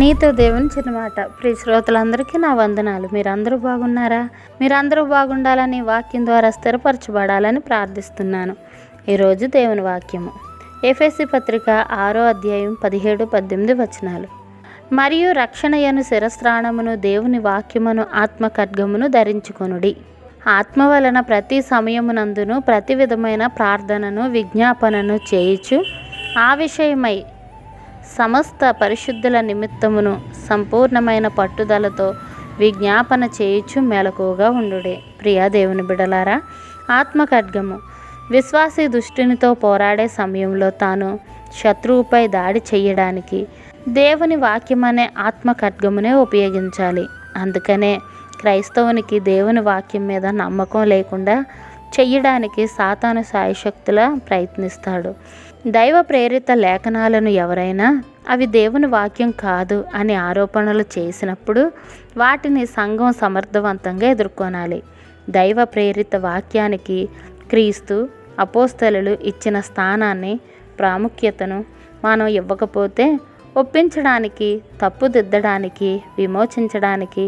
నీతో దేవుని చిన్నమాట. ప్రియ శ్రోతలందరికీ నా వందనాలు. మీరందరూ బాగున్నారా? మీరందరూ బాగుండాలని వాక్యం ద్వారా స్థిరపరచబడాలని ప్రార్థిస్తున్నాను. ఈరోజు దేవుని వాక్యము. ఎఫ్ఎస్సి పత్రిక ఆరో అధ్యాయం పదిహేడు పద్దెనిమిది వచనాలు. మరియు రక్షణయను శిరస్రాణమును దేవుని వాక్యమును ఆత్మ ఖడ్గమును ధరించుకొనుడి. ఆత్మ వలన ప్రతి సమయమునందును ప్రతి విధమైన ప్రార్థనను విజ్ఞాపనను చేయుచు ఆ విషయమై సమస్త పరిశుద్ధుల నిమిత్తమును సంపూర్ణమైన పట్టుదలతో విజ్ఞాపన చేయుచు మెలకువగా ఉండుడే. ప్రియా దేవుని బిడలారా ఆత్మ ఖడ్గము విశ్వాసి దుష్టునితో పోరాడే సమయంలో తాను శత్రువుపై దాడి చేయడానికి దేవుని వాక్యం అనే ఆత్మ ఖడ్గమునే ఉపయోగించాలి. అందుకనే క్రైస్తవునికి దేవుని వాక్యం మీద నమ్మకం లేకుండా చెయ్యడానికి సాతాను సాయశక్తులా ప్రయత్నిస్తాడు. దైవ ప్రేరిత లేఖనాలను ఎవరైనా అవి దేవుని వాక్యం కాదు అని ఆరోపణలు చేసినప్పుడు వాటిని సంఘం సమర్థవంతంగా ఎదుర్కొనాలి. దైవ ప్రేరిత వాక్యానికి క్రీస్తు అపోస్తలు ఇచ్చిన స్థానాన్ని ప్రాముఖ్యతను మనం ఇవ్వకపోతే ఒప్పించడానికి తప్పుదిద్దడానికి విమోచించడానికి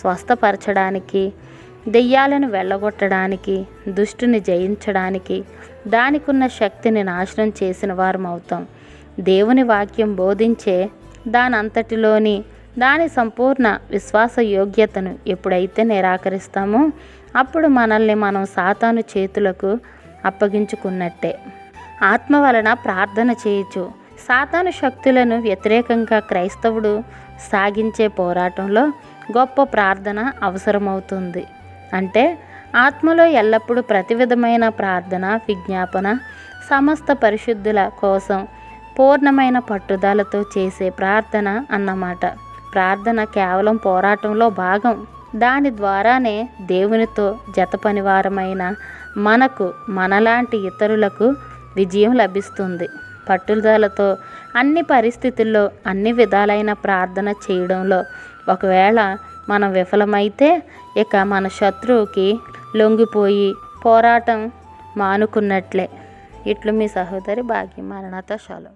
స్వస్థపరచడానికి దెయ్యాలను వెళ్ళగొట్టడానికి దుష్టుని జయించడానికి దానికున్న శక్తిని నాశనం చేసిన వారం అవుతాం. దేవుని వాక్యం బోధించే దానంతటిలోని దాని సంపూర్ణ విశ్వాస యోగ్యతను ఎప్పుడైతే నిరాకరిస్తామో అప్పుడు మనల్ని మనం సాతాను చేతులకు అప్పగించుకున్నట్టే. ఆత్మ వలన ప్రార్థన చేయొచ్చు సాతాను శక్తులను వ్యతిరేకంగా క్రైస్తవుడు సాగించే పోరాటంలో గొప్ప ప్రార్థన అవసరమవుతుంది. అంటే ఆత్మలో ఎల్లప్పుడూ ప్రతి విధమైన ప్రార్థన విజ్ఞాపన సమస్త పరిశుద్ధుల కోసం పూర్ణమైన పట్టుదలతో చేసే ప్రార్థన అన్నమాట. ప్రార్థన కేవలం పోరాటంలో భాగం. దాని ద్వారానే దేవునితో జతపనివారమైన మనకు మనలాంటి ఇతరులకు విజయం లభిస్తుంది. పట్టుదలతో అన్ని పరిస్థితుల్లో అన్ని విధాలైన ప్రార్థన చేయడంలో ఒకవేళ మనం విఫలమైతే ఇక మన శత్రువుకి లొంగిపోయి పోరాటం మానుకున్నట్లే. ఇట్లు మీ సహోదరి భాగ్యం మరణత శలం